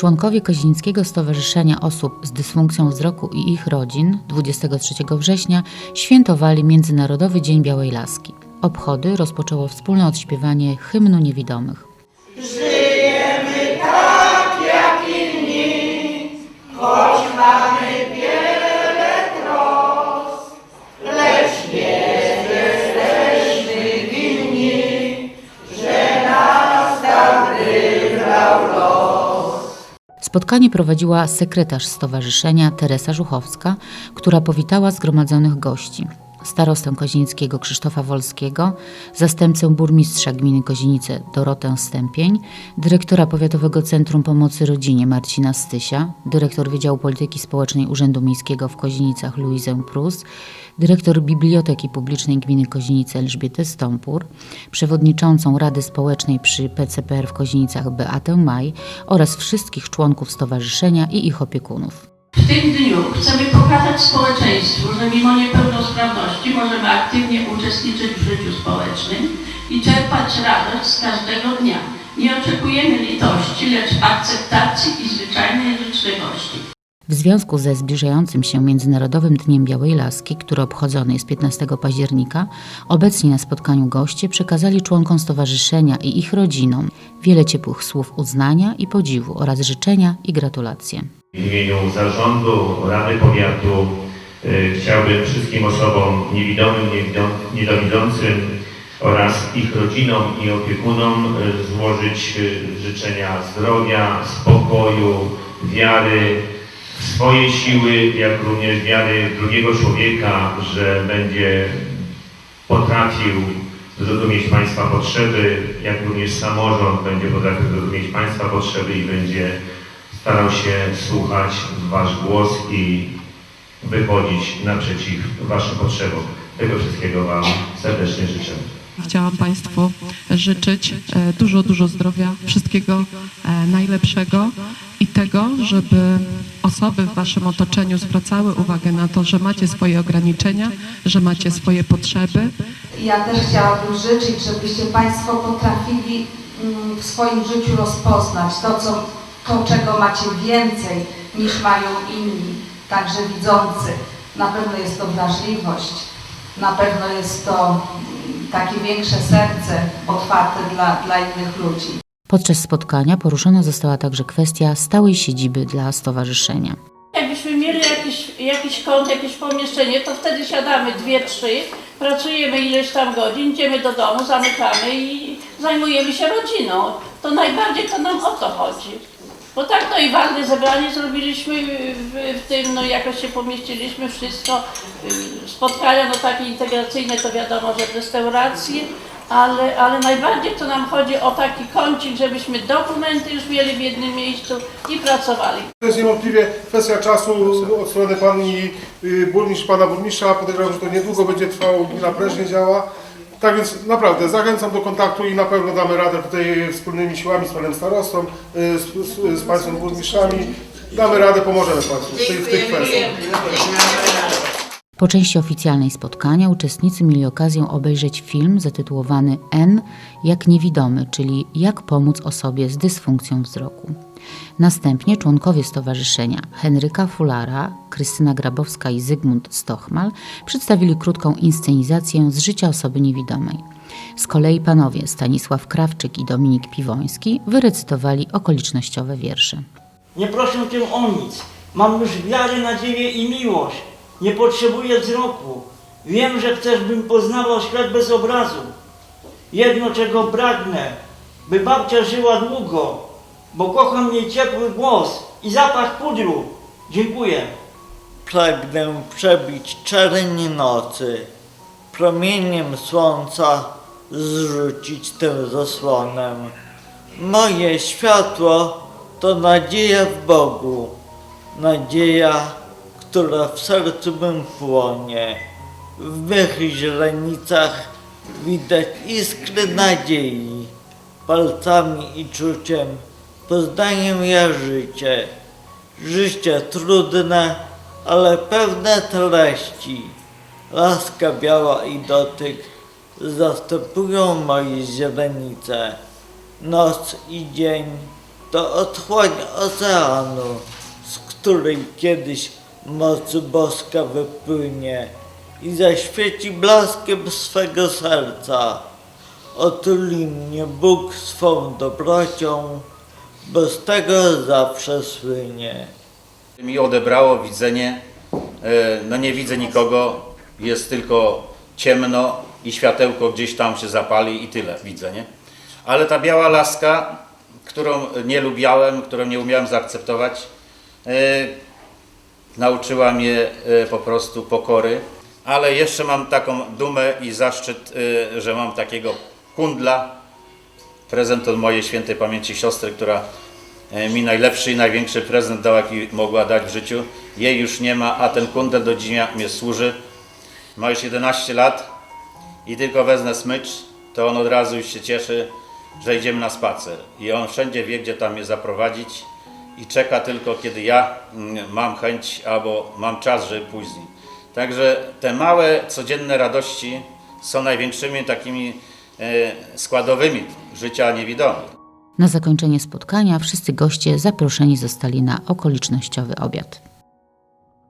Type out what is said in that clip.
Członkowie Kozińskiego Stowarzyszenia Osób z Dysfunkcją Wzroku i ich rodzin 23 września świętowali Międzynarodowy Dzień Białej Laski. Obchody rozpoczęło wspólne odśpiewanie hymnu niewidomych. Spotkanie prowadziła sekretarz stowarzyszenia Teresa Żuchowska, która powitała zgromadzonych gości. Starostę Kozińskiego Krzysztofa Wolskiego, zastępcę burmistrza gminy Kozinice Dorotę Stępień, dyrektora Powiatowego Centrum Pomocy Rodzinie Marcina Stysia, dyrektor Wydziału Polityki Społecznej Urzędu Miejskiego w Kozinicach Luizę Prus, dyrektor Biblioteki Publicznej Gminy Kozinice Elżbietę Stąpur, przewodniczącą Rady Społecznej przy PCPR w Kozinicach Beatę Maj oraz wszystkich członków stowarzyszenia i ich opiekunów. Tym dniu chcemy pokazać społeczeństwu, że mimo niepełnosprawności możemy aktywnie uczestniczyć w życiu społecznym i czerpać radość z każdego dnia. Nie oczekujemy litości, lecz akceptacji i zwyczajnej życzliwości. W związku ze zbliżającym się Międzynarodowym Dniem Białej Laski, który obchodzony jest 15 października, obecni na spotkaniu goście przekazali członkom stowarzyszenia i ich rodzinom wiele ciepłych słów uznania i podziwu oraz życzenia i gratulacje. W imieniu zarządu Rady Powiatu y, chciałbym wszystkim osobom niewidomym, niewido- niedowidzącym oraz ich rodzinom i opiekunom y, złożyć y, życzenia zdrowia, spokoju, wiary w swoje siły, jak również wiary drugiego człowieka, że będzie potrafił zrozumieć Państwa potrzeby, jak również samorząd będzie potrafił zrozumieć Państwa potrzeby i będzie starał się słuchać w Wasz głos i wychodzić naprzeciw Waszym potrzebom. Tego wszystkiego Wam serdecznie życzę. Chciałam Państwu życzyć e, dużo, dużo zdrowia, wszystkiego e, najlepszego i tego, żeby osoby w Waszym otoczeniu zwracały uwagę na to, że macie swoje ograniczenia, że macie swoje potrzeby Ja też chciałabym życzyć, żebyście Państwo potrafili mm, w swoim życiu rozpoznać to, co, to, czego macie więcej niż mają inni, także widzący. Na pewno jest to wrażliwość, na pewno jest to mm, takie większe serce otwarte dla, dla innych ludzi. Podczas spotkania poruszona została także kwestia stałej siedziby dla stowarzyszenia. Jakbyśmy mieli jakiś, jakiś kąt, jakieś pomieszczenie, to wtedy siadamy dwie, trzy, pracujemy ileś tam godzin, idziemy do domu, zamykamy i zajmujemy się rodziną. To najbardziej to nam o to chodzi. Bo tak no i walne zebranie zrobiliśmy w, w tym, no jakoś się pomieściliśmy, wszystko. y, Spotkania no takie integracyjne to wiadomo, że w restauracji, ale, ale najbardziej to nam chodzi o taki kącik, żebyśmy dokumenty już mieli w jednym miejscu i pracowali. To jest niewątpliwie kwestia czasu od strony pani y, burmistrz, pana burmistrza. Podejrzewam, że to niedługo będzie trwało, gmina prężnie działa. Tak więc naprawdę zachęcam do kontaktu i na pewno damy radę tutaj wspólnymi siłami z panem starostą, y, z, z, z państwem burmistrzami. Damy radę, pomożemy państwu w, tych kwestiach. Po części oficjalnej spotkania uczestnicy mieli okazję obejrzeć film zatytułowany N jak niewidomy, czyli jak pomóc osobie z dysfunkcją wzroku. Następnie członkowie stowarzyszenia Henryka Fulara, Krystyna Grabowska i Zygmunt Stochmal przedstawili krótką inscenizację z życia osoby niewidomej. Z kolei panowie Stanisław Krawczyk i Dominik Piwoński wyrecytowali okolicznościowe wiersze. Nie proszę Cię o nic. Mam już wiarę, nadzieję i miłość. Nie potrzebuję wzroku. Wiem, że chcesz, bym poznawał świat bez obrazu. Jedno, czego pragnę, by babcia żyła długo, bo kocham jej ciepły głos i zapach pudru. Dziękuję. Pragnę przebić czerni nocy, promieniem słońca zrzucić tę zasłonę. Moje światło to nadzieja w Bogu, nadzieja, która w sercu mym płonie. W mych źrenicach widać iskry nadziei, palcami i czuciem poznaję ja życie. Życie trudne, ale pełne treści. Laska biała i dotyk zastępują moje źrenice. Noc i dzień to otchłań oceanu, z której kiedyś moc boska wypłynie i zaświeci blaskiem swego serca. Otuli mnie Bóg swą dobrocią, bo z tego zawsze słynie. Mi odebrało widzenie, e, no nie widzę nikogo, jest tylko ciemno i światełko gdzieś tam się zapali i tyle widzę, nie? Ale ta biała laska, którą nie lubiałem, którą nie umiałem zaakceptować, e, nauczyła mnie e, po prostu pokory. Ale jeszcze mam taką dumę i zaszczyt, e, że mam takiego kundla, prezent od mojej świętej pamięci siostry, która e, mi najlepszy i największy prezent dała, jaki mogła dać w życiu. Jej już nie ma, a ten kundel do dziś mnie służy. Ma już 11 lat i tylko wezmę smycz, to on od razu już się cieszy, że idziemy na spacer. I on wszędzie wie, gdzie tam mnie zaprowadzić i czeka tylko, kiedy ja mm, mam chęć albo mam czas, żeby pójść z nim. Także te małe, codzienne radości są największymi takimi e, składowymi życia niewidomych. Na zakończenie spotkania wszyscy goście zaproszeni zostali na okolicznościowy obiad.